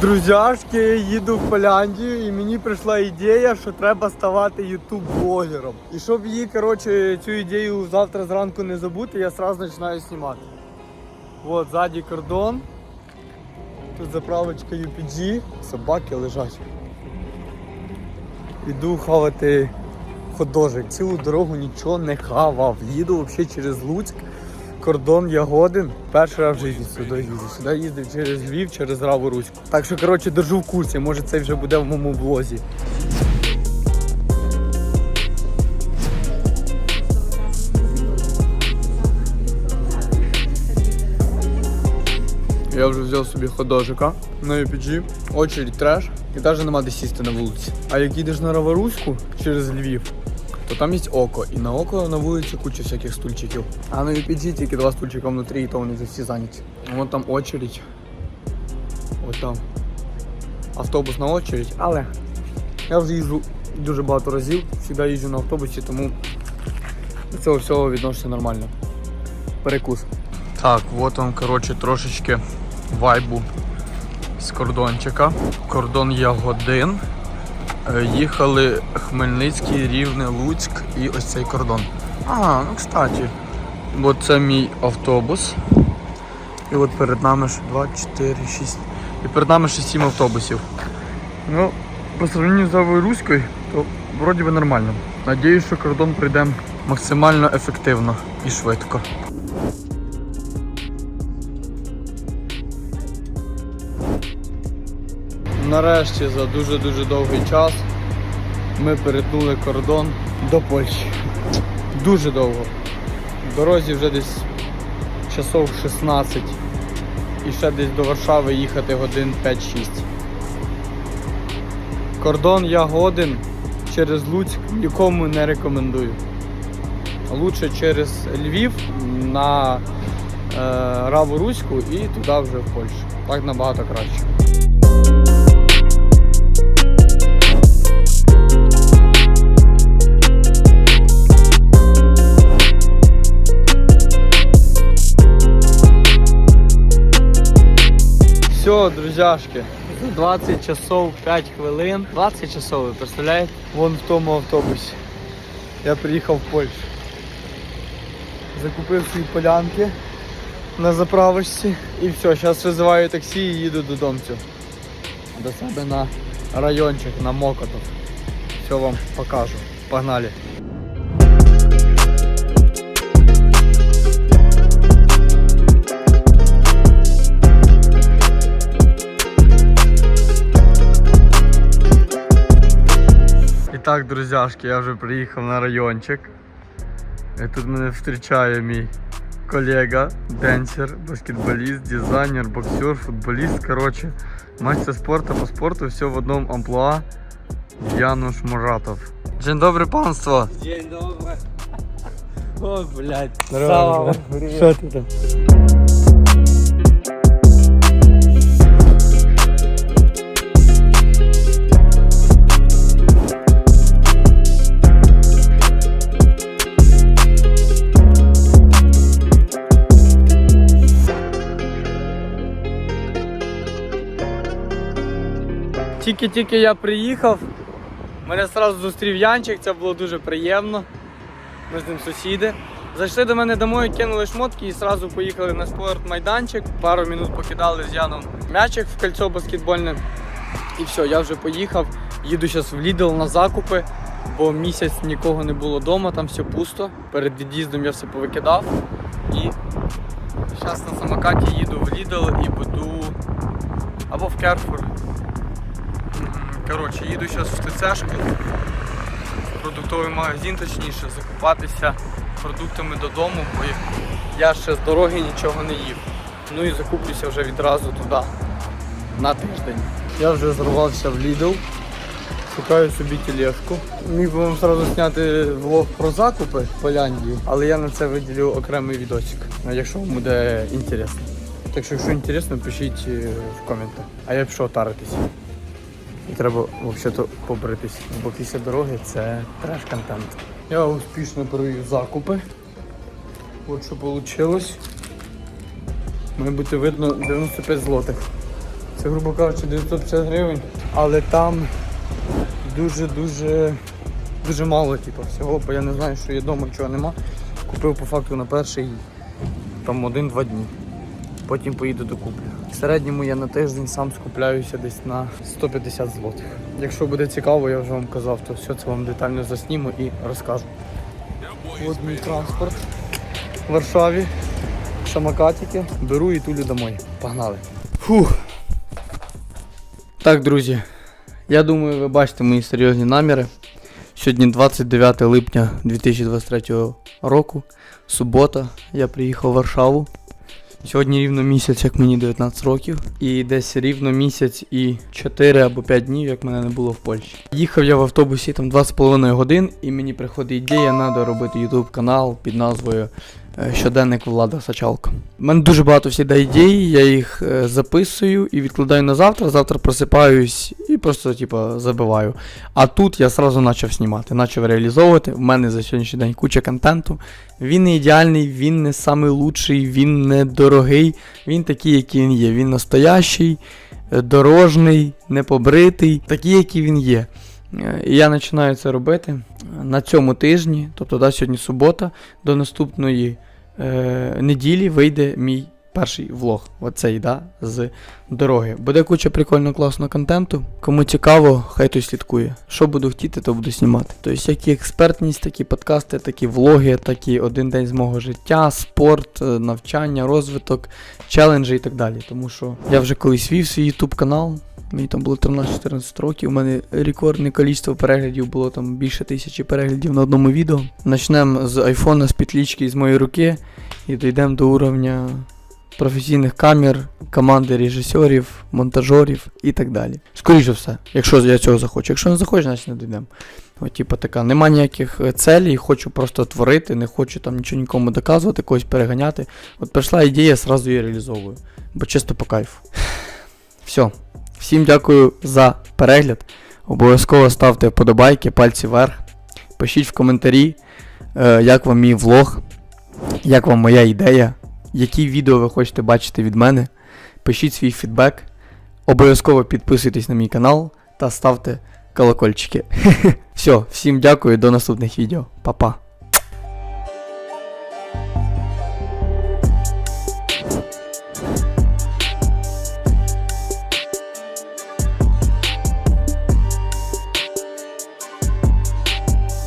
Друзяшки, їду в Поляндію і мені прийшла ідея, що треба ставати ютуб-блогером. І щоб її, коротше, цю ідею завтра зранку не забути, я одразу починаю знімати. От, ззаді кордон. Тут заправочка UPG, собаки лежать. Іду хавати ходожик. Цілу дорогу нічого не хавав. Їду взагалі через Луцьк, кордон Ягодин. Перший раз в житті сюди їздив. Сюди їздив через Львів, через Раву Руську. Так що, коротше, держу в курсі. Може це вже буде в моєму блозі. Я вже взяв собі ходожика на UPG, очередь треш, і навіть нема де сісти на вулиці. А як їдеш на Раваруську через Львів, то там є око. І на око на вулиці куча всяких стульчиків. А на UPG тільки два стульчика внутрі, і то вони всі зайняті. Вон там очередь. Ось там. Автобусна очередь, але я вже їжджу дуже багато разів, завжди їжджу на автобусі, тому до цього всього відношуся нормально. Перекус. Так, от он, коротше, трошечки вайбу з кордончика. Кордон Ягодин. Е, Їхали Хмельницький, Рівне, Луцьк і ось цей кордон. А, ну кстати. От це мій автобус. І от перед нами ж 2, 4, 6. І перед нами ще 7 автобусів. Ну, по сравнению з Авою Руською, то вроді би нормально. Надіюсь, що кордон пройде максимально ефективно і швидко. Нарешті за дуже-дуже довгий час ми перетнули кордон до Польщі. Дуже довго. В дорозі вже десь часов 16 і ще десь до Варшави їхати годин 5-6. Кордон я годин через Луцьк нікому не рекомендую. Лучше через Львів на е, Раву Руську і туди вже в Польщу. Так набагато краще. Все, друзяшки, за 20 часов 5 хвилин. 20 часов, ви представляєте? Вон в тому автобусі. Я приїхав в Польщу. Закупив свої полянки на заправочці. І все, зараз визиваю таксі і їду додому. До себе на райончик, на Мокотов. Все вам покажу. Погнали. друзяшки, я вже приїхав на райончик. І тут мене зустрічає мій колега, денсер, баскетболіст, дизайнер, боксер, футболіст. Коротше, мастер спорту по спорту, все в одному амплуа. Януш Муратов. Dzień dobry панство. Dzień dobry. O, блядь. Здорово. Що ти там? Тільки-тільки я приїхав, мене одразу зустрів Янчик, це було дуже приємно. Ми з ним сусіди. Зайшли до мене домой, кинули шмотки і одразу поїхали на спортмайданчик. Пару минут покидали з Яном м'ячик в кольцо баскетбольне. І все, я вже поїхав. Їду зараз в Lidl на закупи, бо місяць нікого не було вдома, там все пусто. Перед від'їздом я все повикидав. І зараз на самокаті їду в Lidl і буду або в Carrefour. Коротше, їду зараз в ТЦшку продуктовий магазин, точніше, закупатися продуктами додому, бо я ще з дороги нічого не їв. Ну і закуплюся вже відразу туди на тиждень. Я вже зрвався в Lidl, шукаю собі тележку. Міг би вам одразу зняти влог про закупи в Поляндії, але я на це виділю окремий відосик, якщо вам буде інтересно. Так що, якщо інтересно, пишіть е, в коментах. А я пішов таритися. І треба взагалі побритись, бо після дороги це треш-контент. Я успішно провів закупи. От що вийшло. Має бути видно 95 злотих. Це, грубо кажучи, 950 гривень, але там дуже-дуже дуже мало, типу, всього, бо я не знаю, що є вдома, чого нема. Купив по факту на перший там один-два дні. Потім поїду докуплю. В середньому я на тиждень сам скупляюся десь на 150 злотих. Якщо буде цікаво, я вже вам казав, то все це вам детально засніму і розкажу. От мій транспорт в Варшаві. Самокатики. Беру і тулю домой. Погнали. Фух. Так, друзі. Я думаю, ви бачите мої серйозні наміри. Сьогодні 29 липня 2023 року. Субота. Я приїхав в Варшаву. Сьогодні рівно місяць, як мені 19 років, і десь рівно місяць і 4 або 5 днів, як мене не було в Польщі. Їхав я в автобусі там 2,5 годин, і мені приходить ідея, треба робити YouTube канал під назвою Щоденник Влада Сачалко. У мене дуже багато всіх ідей, я їх е, записую і відкладаю на завтра. Завтра просипаюсь і просто типу, забиваю. А тут я сразу почав знімати, почав реалізовувати. У мене за сьогоднішній день куча контенту. Він не ідеальний, він не самий лучший, він не дорогий. Він такий, який він є. Він настоящий, е, дорожний, непобритий, такий, який він є. Е, І я починаю це робити е, на цьому тижні, тобто да, сьогодні субота, до наступної е, неділі вийде мій перший влог. Оцей, да, з дороги. Буде куча прикольного класного контенту. Кому цікаво, хай той слідкує. Що буду хотіти, то буду знімати. Тобто, як і експертність, такі подкасти, такі влоги, такі один день з мого життя, спорт, е, навчання, розвиток, челенджі і так далі. Тому що я вже колись вів свій YouTube канал. Мені там було 13-14 років. У мене рекордне кількість переглядів було там більше тисячі переглядів на одному відео. Почнемо з айфона, з петлічки з моєї руки і дійдемо до уровня професійних камер, команди режисерів, монтажерів і так далі. Скоріше все, якщо я цього захочу. Якщо не захочу, значить не дійдемо. От, типу, така, нема ніяких е, целей, хочу просто творити, не хочу там нічого нікому доказувати, когось переганяти. От прийшла ідея, сразу її реалізовую. Бо чисто по кайфу. Все. Всім дякую за перегляд. Обов'язково ставте вподобайки, пальці вверх. Пишіть в коментарі, е, як вам мій влог, як вам моя ідея, які відео ви хочете бачити від мене. Пишіть свій фідбек. Обов'язково підписуйтесь на мій канал та ставте колокольчики. Все, всім дякую, до наступних відео. Па-па.